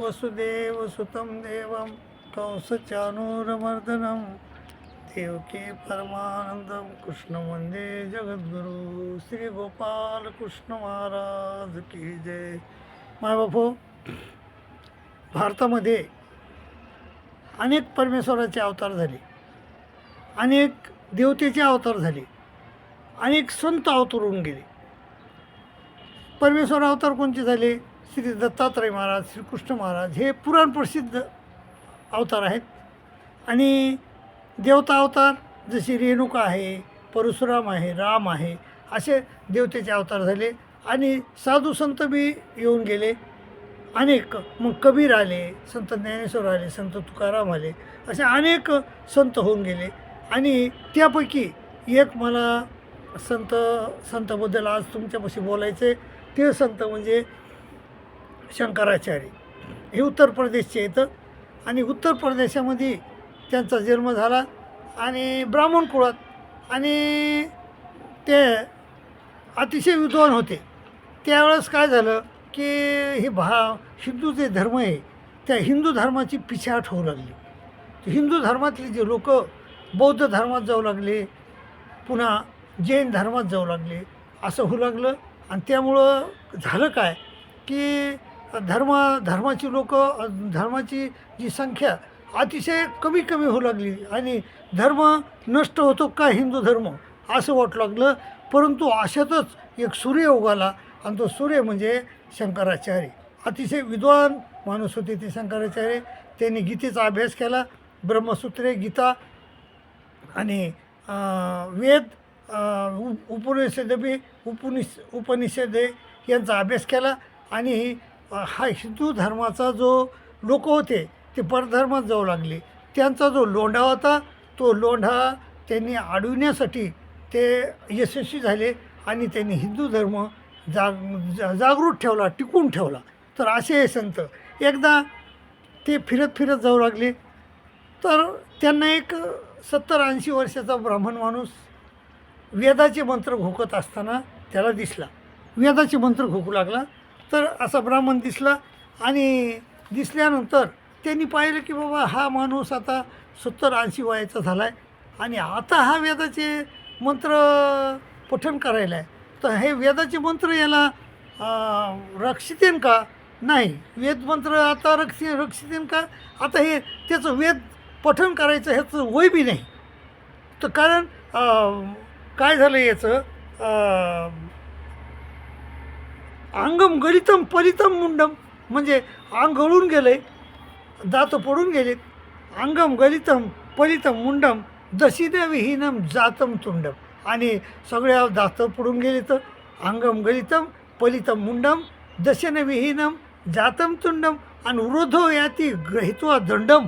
वसुदेवसुतं देवं कंसचानूरमर्दनं। देवकी परमानंदं कृष्ण वंदे जगद्गुरु। श्री गोपाल कृष्ण महाराज की जय। मायबापू भारतामध्ये अनेक परमेश्वराचे अवतार झाले अनेक देवतेचे अवतार झाले अनेक संत अवतरून गेले. परमेश्वर अवतार कोणते झाले? श्री दत्तात्रय महाराज श्रीकृष्ण महाराज हे पुराण प्रसिद्ध अवतार आहेत. आणि देवता अवतार जशी रेणुका आहे परशुराम आहे राम आहे असे देवतेचे अवतार झाले. आणि साधू संत बी येऊन गेले. अनेक मग कबीर आले संत ज्ञानेश्वर आले संत तुकाराम आले असे अनेक संत होऊन गेले. आणि त्यापैकी एक मला संत संतबद्दल आज तुमच्यापाशी बोलायचे ते संत म्हणजे शंकराचार्य. हे उत्तर प्रदेशचे येतं आणि उत्तर प्रदेशामध्ये त्यांचा जन्म झाला. आणि ब्राह्मण कुळात. आणि ते अतिशय विद्वान होते. त्यावेळेस काय झालं की हे भा हिंदू जे धर्म आहे त्या हिंदू धर्माची पिछाट होऊ लागली. हिंदू धर्मातले जे लोक बौद्ध धर्मात जाऊ लागले पुन्हा जैन धर्मात जाऊ लागले असं होऊ लागलं. आणि त्यामुळं झालं काय की धर्म धर्माची लोक धर्माची जी संख्या अतिशय कमी कमी होऊ लागली आणि धर्म नष्ट होतो का हिंदू धर्म? असं वाटू लागलं. परंतु अशातच एक सूर्य उगाला आणि तो सूर्य म्हणजे शंकराचार्य. अतिशय विद्वान माणूस होते ते शंकराचार्य. त्यांनी गीतेचा अभ्यास केला ब्रह्मसूत्रे गीता आणि वेद उप उपनिषद उपनिष उपनिषदे यांचा अभ्यास केला आणि हा हिंदू धर्माचा जो लोक होते ते परधर्मात जाऊ लागले. त्यांचा जो लोंढा होता तो लोंढा त्यांनी अडविण्यासाठी ते यशस्वी झाले आणि त्यांनी हिंदू धर्म जाग जा जागृत ठेवला टिकून ठेवला. तर असे हे संत. एकदा ते फिरत फिरत जाऊ लागले. तर त्यांना एक सत्तर ऐंशी वर्षाचा ब्राह्मण माणूस वेदाचे मंत्र घोकत असताना त्याला दिसला. वेदाचे मंत्र घोकू लागला. तर असा ब्राह्मण दिसला आणि दिसल्यानंतर त्यांनी पाहिलं की बाबा हा माणूस आता सत्तर ऐंशी वयाचा झाला आहे आणि आता हा वेदाचे मंत्र पठण करायला आहे तर हे वेदाचे मंत्र याला रक्षितेन का? नाही. वेदमंत्र आता रक्षी रक्षितेन का? आता हे त्याचं वेद पठण करायचं ह्याचं वय बी नाही. तर कारण काय झालं याचं? अंगम गलितम पलितम मुंडम. म्हणजे अंग गळून गेलं आहे दात पडून गेलेत अंगम गलितम पलितम मुंडम दशिन विहीनम जातम तुंडम. आणि सगळ्या दात पडून गेले तर अंगम गलितम पलितम मुंडम दशन विहीनम जातम तुंडम. आणि वृद्धो याती ग्रहित्वा दंडम.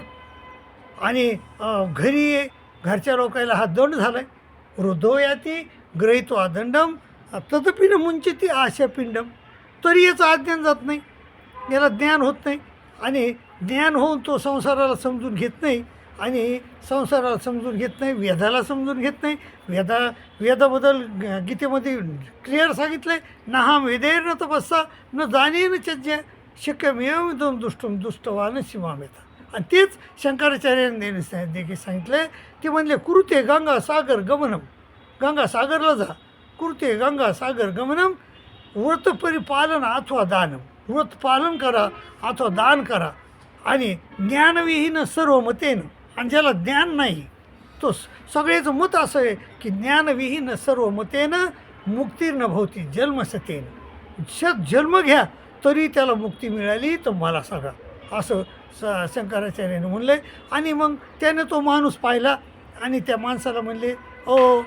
आणि घरी घरच्या लोकायला हा दंड झाला आहे वृद्धो याती ग्रहित्वा दंडम तदपि न मुंचिती आशा पिंडम तरी याचं अज्ञान जात नाही. याला ज्ञान होत नाही. आणि ज्ञान होऊन तो संसाराला समजून घेत नाही. आणि संसाराला समजून घेत नाही वेदाला समजून घेत नाही. वेदा वेदाबद्दल गीतेमध्ये क्लिअर सांगितलं आहे ना हा वेदेर न तपस्सा न जाणे न चज्जा शक्यमेव दोन दुष्ट दुष्टवान शिवामेता आणि तेच शंकराचार्यांनी देखील सांगितलं ते म्हणले कुरुते गंगा सागर गमनम. गंगा सागरला जा. कृते गंगा सागर गमनम व्रत परिपालन अथवा दान. व्रत पालन करा अथवा दान करा. आणि ज्ञानविहीन सर्व मतेन आणि ज्याला ज्ञान नाही तो सगळ्याचं मत असं आहे की ज्ञानविहीन सर्व मतेनं मुक्तीर्न भोवती जन्मसतेन. शत जन्म घ्या तरी त्याला मुक्ती मिळाली तर मला सांगा. असं स शंकराचार्याने म्हणलं. आहे आणि मग त्याने तो माणूस पाहिला आणि त्या माणसाला म्हणले ओ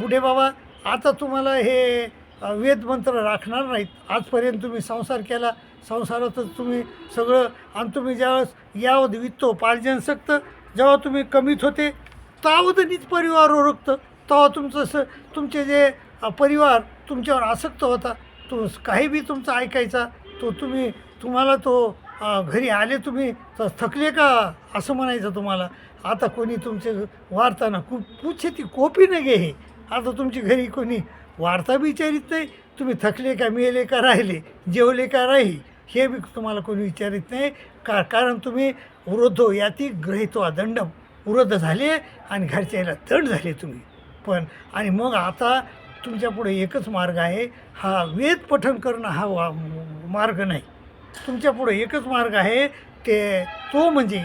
बुढे बाबा आता तुम्हाला हे वेदमंत्र राखणार नाहीत. आजपर्यंत तुम्ही संसार केला संसारातच तुम्ही सगळं आणि तुम्ही ज्यावेळेस यावध वित्तो पार्जन सक्त जेव्हा तुम्ही कमीत होते तावध नीत परिवार ओळखत. तेव्हा तुमचं स तुमचे जे परिवार तुमच्यावर आसक्त होता तो काही बी तुमचा ऐकायचा तो तुम्ही तुम्हाला तो घरी आले तुम्ही तर थकले का? असं म्हणायचं तुम्हाला. आता कोणी तुमचे वारताना खूप पुच्छे ती कोपी न गे हे. आता तुमची घरी कोणी वार्ता विचारित नाही. तुम्ही थकले का मेले का राहिले जेवले का राही हे बी तुम्हाला कोणी विचारित नाही. का कारण तुम्ही वृद्धो याती ग्रहितो दंडम वृद्ध झाले आणि घरच्याला दंड झाले तुम्ही. पण आणि मग आता तुमच्यापुढे एकच मार्ग आहे. हा वेद पठन करणं हा वा मार्ग नाही. तुमच्यापुढे एकच मार्ग आहे. ते तो म्हणजे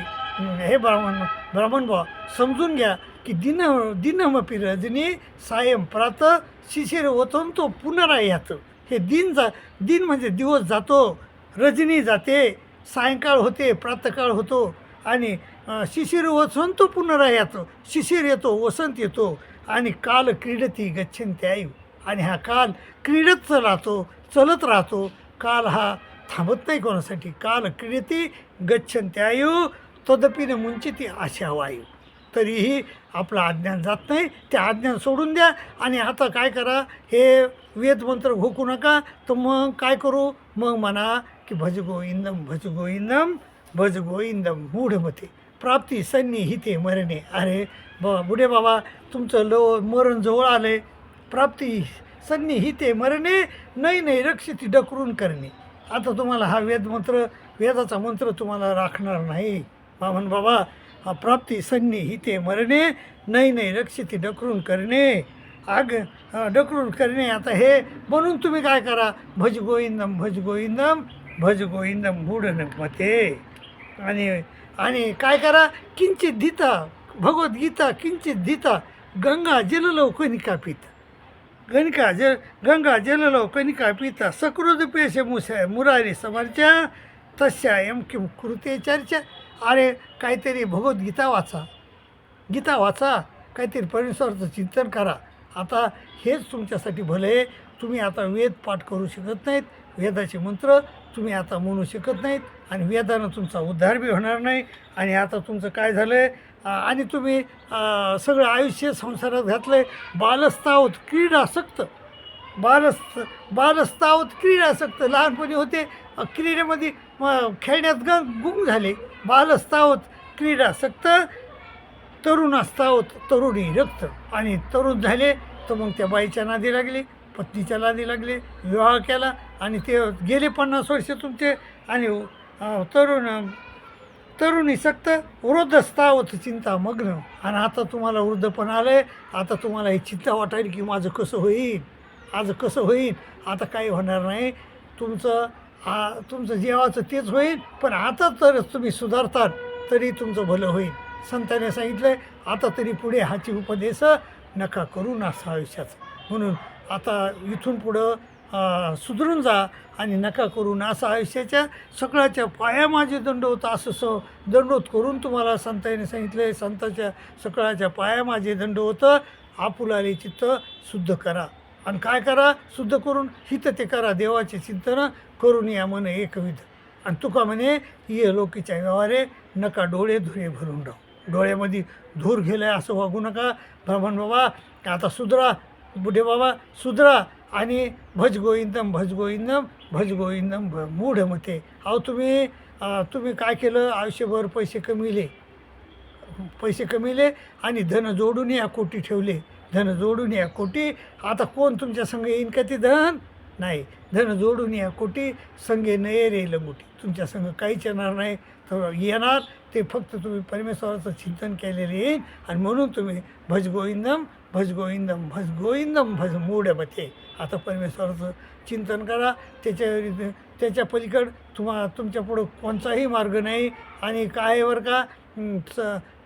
हे ब्राह्मण ब्राह्मण बा समजून घ्या. की दिन दिनमपी रजनी सायं प्रात शिशिर ओतून तो पुनरायात. हे दिन जा दिन म्हणजे दिवस जातो रजनी जाते सायंकाळ होते प्रातकाळ होतो आणि शिशिर वसंत तो पुनरायात. शिशिर येतो वसंत येतो आणि काल क्रीडती गच्छन्ती आयु आणि हा काल क्रीडत राहतो चलत राहतो. काल हा थांबत नाही कोणासाठी. काल क्रीडती गच्छन्ती आयु न मुंचिती आशा वायू तरीही आपलं अज्ञान जात नाही. ते अज्ञान सोडून द्या आणि आता काय करा हे वेदमंत्र घोकू नका. तर मग काय करू? मग म्हणा की भज गोविंदम भज गोविंदम भज गोविंदम मूढमते. प्राप्ती सन्नी हिते मरणे. अरे बाबा बुढे बाबा तुमचं लो मरण जवळ आले प्राप्ती सन्नी हिते मरणे नाही नाही रक्षिती डकरून करणे. आता तुम्हाला हा वेदमंत्र वेदाचा मंत्र तुम्हाला राखणार नाही. बामन बाबा हा प्राप्ती सन्नी हिते मरणे नाही नाही रक्षिती डकरून करणे. आग डकरून करणे. आता हे म्हणून तुम्ही काय करा? भज गोविंदम भज गोविंदम भज गोविंदम बुडन मते. आणि आणि काय करा? किंचित धीता भगवद्गीता किंचित धीता गंगा जललो कनिका पिता. गणिका जल गंगा जललो कनिका पिता. सकृद पेश मुस मुरारी समरच्या तस्या एम किम कृते चर्चा. अरे काहीतरी भगवद्गीता वाचा. गीता वाचा काहीतरी परमेश्वराचं चिंतन करा. आता हेच तुमच्यासाठी भले तुम्ही आता वेद पाठ करू शकत नाहीत. वेदाचे मंत्र तुम्ही आता म्हणू शकत नाहीत आणि वेदानं तुमचा उद्धार बी होणार नाही. आणि आता तुमचं काय झालं आहे आणि तुम्ही सगळं आयुष्य संसारात घातलं आहे बालस्तावत क्रीडासक्त. बालस्त बालस्तावत क्रीडासक्त. लहानपणी होते. क्रीडेमध्ये खेळण्यात ग गुंग झाले. बालस्तावत क्रीडासक्त तरुण असतावत तरुणी रक्त. आणि तरुण झाले तर मग त्या बाईच्या नादी लागले पत्नीच्या नादी लागले विवाह केला आणि ते गेले पन्नास वर्ष तुमचे आणि तरुण तरुणी सक्त वृद्धस्तावत चिंता मग्न. आणि आता तुम्हाला वृद्धपण आलं आहे आता तुम्हाला ही चिंता वाटायला की माझं कसं होईल? आज कसं होईल? आता काही होणार नाही. तुमचं हा तुमचं जेवाचं तेच होईल पण आता तरच तुम्ही सुधारतात तरी तुमचं भलं होईल. संतांनी सांगितलं आता तरी पुढे हाची उपदेश नका करू नसा आयुष्याचं म्हणून आता इथून पुढं सुधरून जा आणि नका करू नासा आयुष्याच्या सगळ्याच्या पाया माझे दंडवत असं स दंडवत करून तुम्हाला संतांनी सांगितलं आहे संतांच्या सकाळच्या पाया माझे दंडवत आपुलाले चित्त शुद्ध करा. आणि काय करा? शुद्ध करून हित ते करा. देवाचे चिंतन करून या मन एकविध. आणि तुका म्हणे ये लोकीच्या व्यवहारे नका डोळे धुरे भरून राहू. डोळ्यामध्ये धूर गेलाय असं वागू नका. ब्राह्मण बाबा आता सुधरा. बुढे बाबा सुधरा. आणि भज गोविंदम भज गोविंदम भज गोविंदम भ मूढ मते. अहो तुम्ही तुम्ही काय केलं? आयुष्यभर पैसे कमिले पैसे कमिले आणि धन जोडून या कोटी ठेवले. धन जोडून या कोटी. आता कोण तुमच्या संग येईन का ते धन? नाही. धन जोडून या कोटी संगे नये रे लंगुटी. तुमच्या संग काहीच येणार नाही. तर येणार. ते फक्त तुम्ही परमेश्वराचं चिंतन केलेलं येईल. आणि म्हणून तुम्ही भज गोविंदम भज गोविंदम भज गोविंदम भज मूढमते आता परमेश्वराचं चिंतन करा. त्याच्या त्याच्या पलीकड तुम्हा तुमच्या पुढं कोणताही मार्ग नाही. आणि काय बरं का?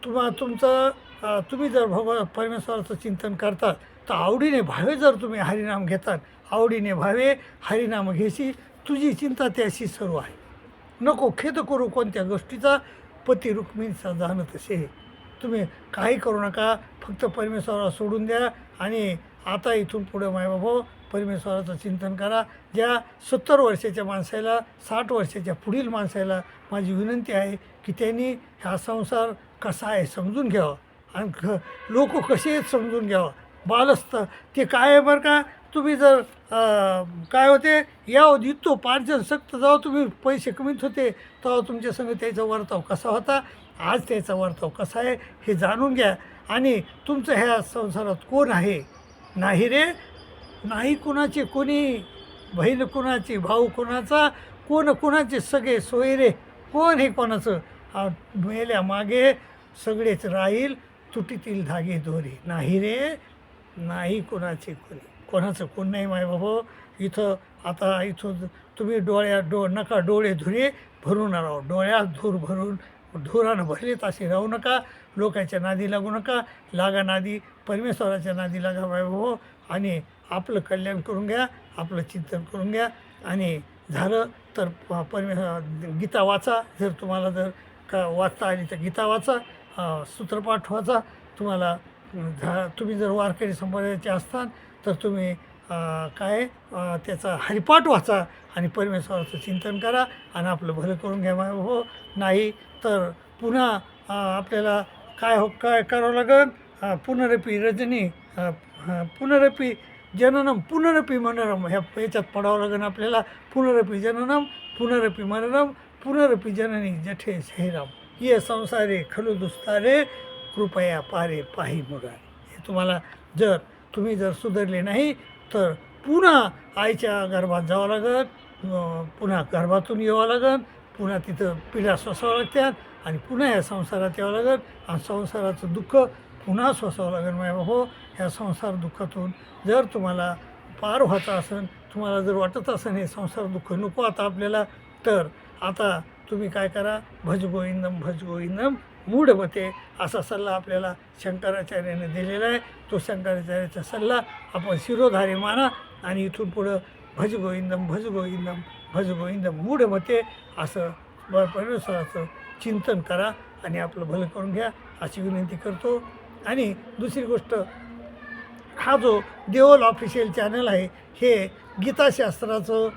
तुम्हा तुमचं तुम्ही जर भगव परमेश्वराचं चिंतन करतात तर आवडीने भावे जर तुम्ही हरिनाम घेतात आवडीने भावे हरिनाम घेशी तुझी चिंता त्याशी सर्व आहे. नको खेद करू कोणत्या गोष्टीचा पती रुक्मिणीचा जाणं तसे तुम्ही काही करू नका फक्त परमेश्वराला सोडून द्या आणि आता इथून पुढे मायबाबा परमेश्वराचं चिंतन करा. ज्या सत्तर वर्षाच्या माणसाला साठ वर्षाच्या पुढील माणसाला माझी विनंती आहे की त्यांनी हा संसार कसा आहे समजून घ्यावा. आणि ख लोक कसे आहेत समजून घ्यावं? बालस्त ते काय आहे बरं का? तुम्ही जर काय होते? याव दितो पार्जन सक्त जेव्हा तुम्ही पैसे कमीत होते तेव्हा तुमच्या संग त्याचा वर्ताव कसा होता? आज त्याचा वर्ताव कसा आहे? हे जाणून घ्या. आणि तुमचं ह्या संसारात कोण आहे? नाही रे. नाही कुणाचे कोणी? बहीण कुणाची? भाऊ कुणाचा? कोण कोणाचे सगळे सोयरे? कोण हे कोणाचं? मेल्या मागे सगळेच राहील. तुटीतील धागे दोरी. नाही रे नाही कोणाचे कोणी. कोणाचं कोण नाही माय बाबा? इथं आता इथून तुम्ही डोळ्या डो नका डोळे धुरे भरून राहा. डोळ्यात धूर भरून धुरानं भरले तसे राहू नका. लोकांच्या नादी लागू नका. लागा नादी परमेश्वराच्या नादी लागा माय बाबा. आणि आपलं कल्याण करून घ्या आपलं चिंतन करून घ्या. आणि झालं तर परमेश्वर गीता वाचा. जर तुम्हाला जर का वाचता आली तर गीता वाचा. सूत्रपाठ व्हायचा तुम्हाला झा तुम्ही जर वारकरी संप्रदायाचे असताल तर तुम्ही काय त्याचा हरिपाठ वाचा आणि परमेश्वराचं चिंतन करा आणि आपलं भलं करून घ्या. हो नाही तर पुन्हा आपल्याला काय हो काय करावं लागेल पुनरपी रजनी पुनरपी जननम पुनरपी मनोरम ह्या याच्यात पडावं लागेल आपल्याला. पुनरपी जननम पुनरपी मनोरम पुनरपी जननी जठे शहिराम. ये संसारे खलू दुस्तारे कृपया पारे पाही मुरारे हे तुम्हाला जर तुम्ही जर सुधारले नाही तर पुन्हा आईच्या गर्भात जावं लागत पुन्हा गर्भातून यावं लागत पुन्हा तिथं पिढ्या सोसावं लागतात आणि पुन्हा या संसारात यावं लागत आणि संसाराचं दुःख पुन्हा सोसावं लागेल माझ्या हो ह्या संसार दुःखातून जर तुम्हाला पार व्हायचं असेल तुम्हाला जर वाटत असेल हे संसार दुःख नको आता आपल्याला तर आता तुम्ही काय करा? भज गोविंदम भज गोविंदम मूढमते असा सल्ला आपल्याला शंकराचार्याने दिलेला आहे. तो शंकराचार्याचा सल्ला आपण शिरोधारी माना आणि इथून पुढं भज गोविंदम भज गोविंदम भज गोविंदम मूढमते असं ब- परमेश्वराचं चिंतन करा आणि आपलं भलं करून घ्या अशी विनंती करतो. आणि दुसरी गोष्ट हा जो देवल ऑफिशियल चॅनल आहे हे गीताशास्त्राचं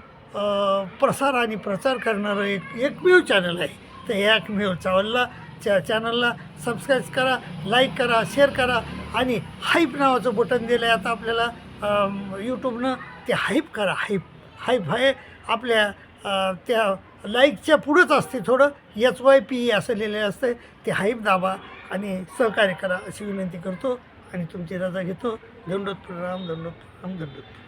प्रसार आणि प्रचार करणारं एक एकमेव चॅनल आहे. तर या एकमेव चॅनलला च्या चॅनलला सबस्क्राईब करा लाईक करा शेअर करा आणि हाईप नावाचं बटन दिलं आहे आता आपल्याला. यूट्यूबनं ते हाईप करा हाईप हाईप आहे आपल्या त्या लाईकच्या पुढंच असते थोडं. एच वाय पी असं लिहिलेलं असतं ते हाईप दाबा आणि सहकार्य करा अशी विनंती करतो आणि तुमची रजा घेतो. दंडोत प्रणाम दंडोत प्रणाम दंडोत प्रणाम.